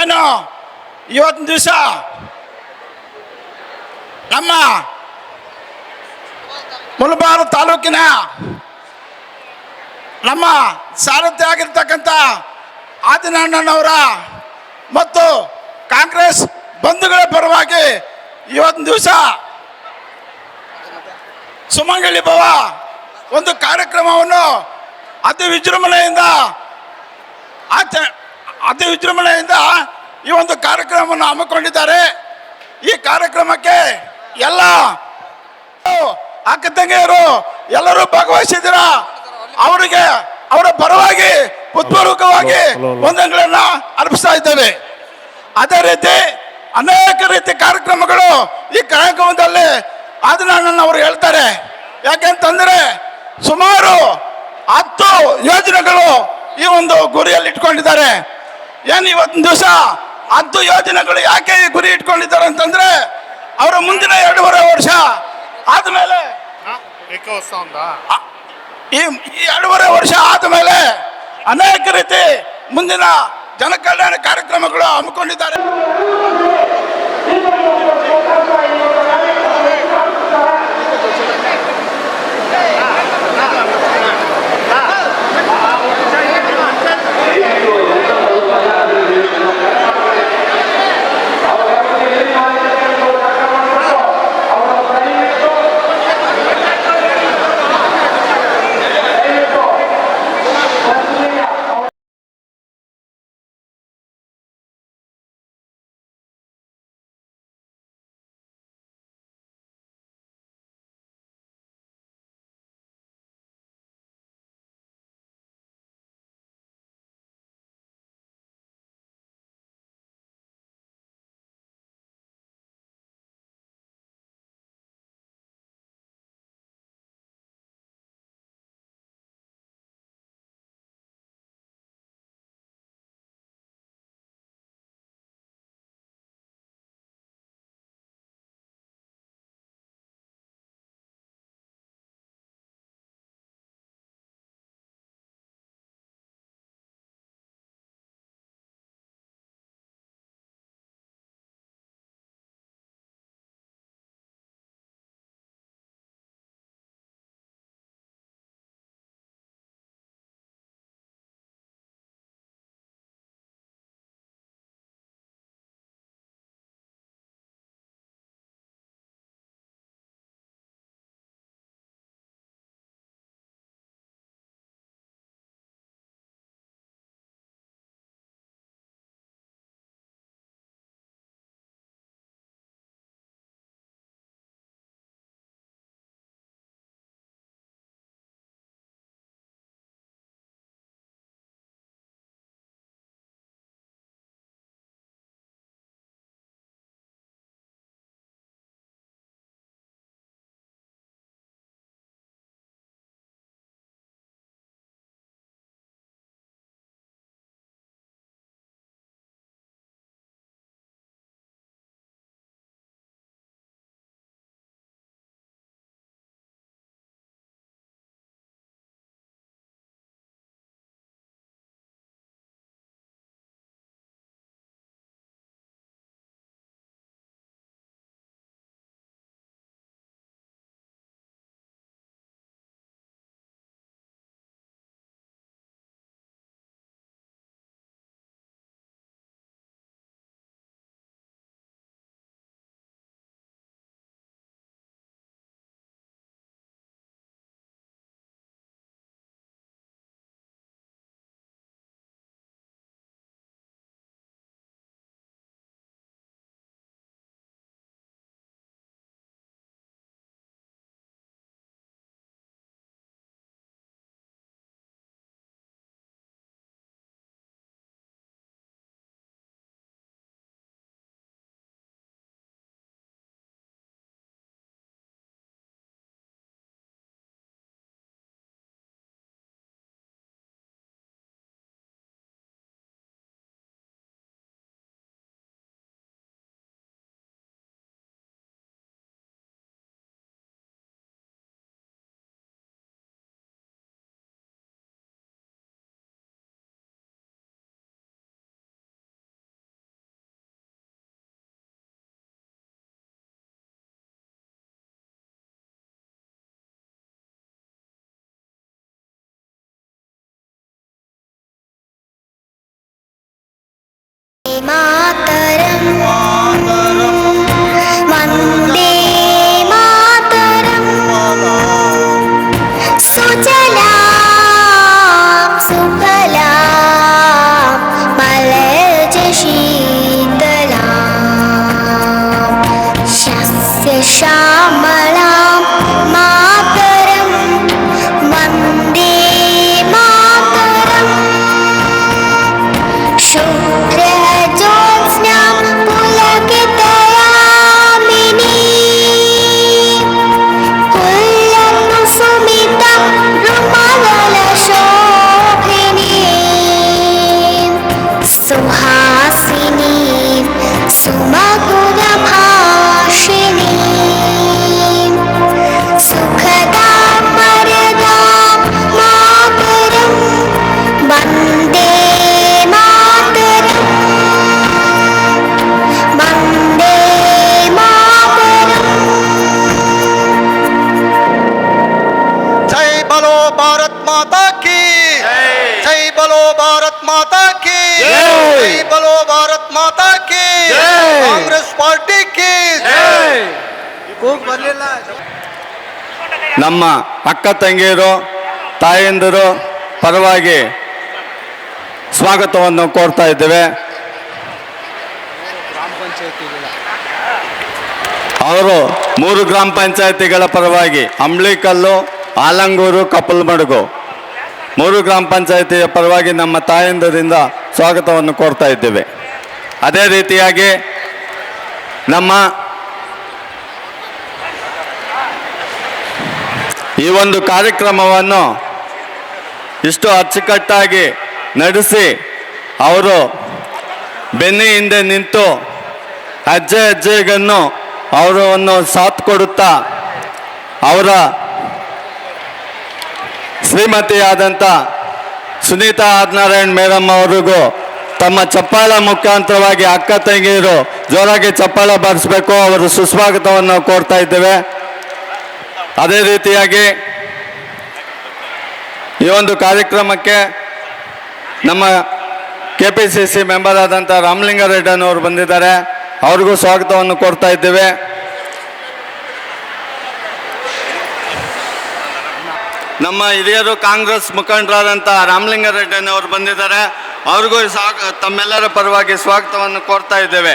ಏನು ಇವತ್ತಿನ ದಿವಸ ನಮ್ಮ ಮುಳಬಾರು ತಾಲೂಕಿನ ನಮ್ಮ ಸಾರಥ್ಯ ಆಗಿರ್ತಕ್ಕಂಥ ಆದಿನಣ್ಣನವರ ಮತ್ತು ಕಾಂಗ್ರೆಸ್ ಬಂಧುಗಳ ಪರವಾಗಿ ಇವತ್ತಿನ ದಿವಸ ಸುಮಂಗಳಿ ಭವ ಒಂದು ಕಾರ್ಯಕ್ರಮವನ್ನು ಅತಿ ವಿಜೃಂಭಣೆಯಿಂದ ಆಚ ಅತಿ ವಿಜೃಂಭಣೆಯಿಂದ ಈ ಒಂದು ಕಾರ್ಯಕ್ರಮವನ್ನು ಹಮ್ಮಿಕೊಂಡಿದ್ದಾರೆ. ಈ ಕಾರ್ಯಕ್ರಮಕ್ಕೆ ಎಲ್ಲ ಅಕ್ಕ ತಂಗಿಯರು ಎಲ್ಲರೂ ಭಾಗವಹಿಸಿದ್ದೀರ? ಅವರಿಗೆ ಅವರ ಪರವಾಗಿ ಉತ್ಪೂರ್ವಕವಾಗಿ ವಂದನೆಗಳನ್ನ ಅರ್ಪಿಸ್ತಾ ಇದ್ದೇವೆ. ಅದೇ ರೀತಿ ಅನೇಕ ರೀತಿ ಕಾರ್ಯಕ್ರಮಗಳು ಈ ಕಾರ್ಯಕ್ರಮದಲ್ಲಿ ಆದಿನಾನನ್ ಅವರು ಹೇಳ್ತಾರೆ. ಯಾಕೆಂತಂದ್ರೆ ಸುಮಾರು ಹತ್ತು ಯೋಜನೆಗಳು ಈ ಒಂದು ಗುರಿಯಲ್ಲಿ ಇಟ್ಕೊಂಡಿದ್ದಾರೆ ಏನು ಇವತ್ತಿನ ದಿವಸ ಹತ್ತು ಯೋಜನೆಗಳು ಯಾಕೆ ಈ ಗುರಿ ಇಟ್ಕೊಂಡಿದ್ದಾರೆ ಅಂತಂದ್ರೆ ಅವರ ಮುಂದಿನ ಎರಡೂವರೆ ವರ್ಷ ಆದ್ಮೇಲೆ ಈ ಈ ಎರಡೂವರೆ ವರ್ಷ ಆದಮೇಲೆ ಅನೇಕ ರೀತಿ ಮುಂದಿನ ಜನಕಲ್ಯಾಣ ಕಾರ್ಯಕ್ರಮಗಳು ಹಮ್ಮಿಕೊಂಡಿದ್ದಾರೆ. shine. ನಮ್ಮ ಅಕ್ಕ ತಂಗಿಯರು, ತಾಯಂದಿರು ಪರವಾಗಿ ಸ್ವಾಗತವನ್ನು ಕೋರ್ತಾ ಇದ್ದೇವೆ. ಅವರು ಮೂರು ಗ್ರಾಮ ಪಂಚಾಯತಿಗಳ ಪರವಾಗಿ ಅಂಬ್ಲಿಕಲ್ಲು ಆಲಂಗೂರು ಕಪ್ಪಲ್ಮಡುಗು ಮೂರು ಗ್ರಾಮ ಪಂಚಾಯತಿಯ ಪರವಾಗಿ ನಮ್ಮ ತಾಯಂದರಿಂದ ಸ್ವಾಗತವನ್ನು ಕೋರ್ತಾ ಇದ್ದೇವೆ. ಅದೇ ರೀತಿಯಾಗಿ ನಮ್ಮ ಈ ಒಂದು ಕಾರ್ಯಕ್ರಮವನ್ನು ಇಷ್ಟು ಅಚ್ಚುಕಟ್ಟಾಗಿ ನಡೆಸಿ ಅವರು ಬೆನ್ನಿ ಹಿಂದೆ ನಿಂತು ಅಜ್ಜೆ ಹೆಜ್ಜೆಗನ್ನು ಅವರನ್ನು ಸಾಥ್ ಕೊಡುತ್ತಾ ಅವರ ಶ್ರೀಮತಿಯಾದಂಥ ಸುನೀತಾ ಆದಿನಾರಾಯಣ್ ಮೇಡಮ್ ಅವರಿಗೂ ತಮ್ಮ ಚಪ್ಪಾಳ ಮುಖಾಂತರವಾಗಿ ಅಕ್ಕ ತಂಗಿಯರು ಜೋರಾಗಿ ಚಪ್ಪಾಳ ಬಾರಿಸಬೇಕು, ಅವರು ಸುಸ್ವಾಗತವನ್ನು ಕೋರ್ತಾ ಇದ್ದೇವೆ. ಅದೇ ರೀತಿಯಾಗಿ ಈ ಒಂದು ಕಾರ್ಯಕ್ರಮಕ್ಕೆ ನಮ್ಮ K P C C member ಆದಂಥ ರಾಮಲಿಂಗಾರೆಡ್ಡನವರು ಬಂದಿದ್ದಾರೆ. ಅವ್ರಿಗೂ ಸ್ವಾಗತವನ್ನು ಕೊಡ್ತಾ ಇದ್ದೇವೆ. ನಮ್ಮ ಹಿರಿಯರು ಕಾಂಗ್ರೆಸ್ ಮುಖಂಡರಾದಂಥ ರಾಮಲಿಂಗಾರೆಡ್ಡನವರು ಬಂದಿದ್ದಾರೆ. ಅವ್ರಿಗೂ ಸ್ವಾಗ ತಮ್ಮೆಲ್ಲರ ಪರವಾಗಿ ಸ್ವಾಗತವನ್ನು ಕೋರ್ತಾ ಇದ್ದೇವೆ.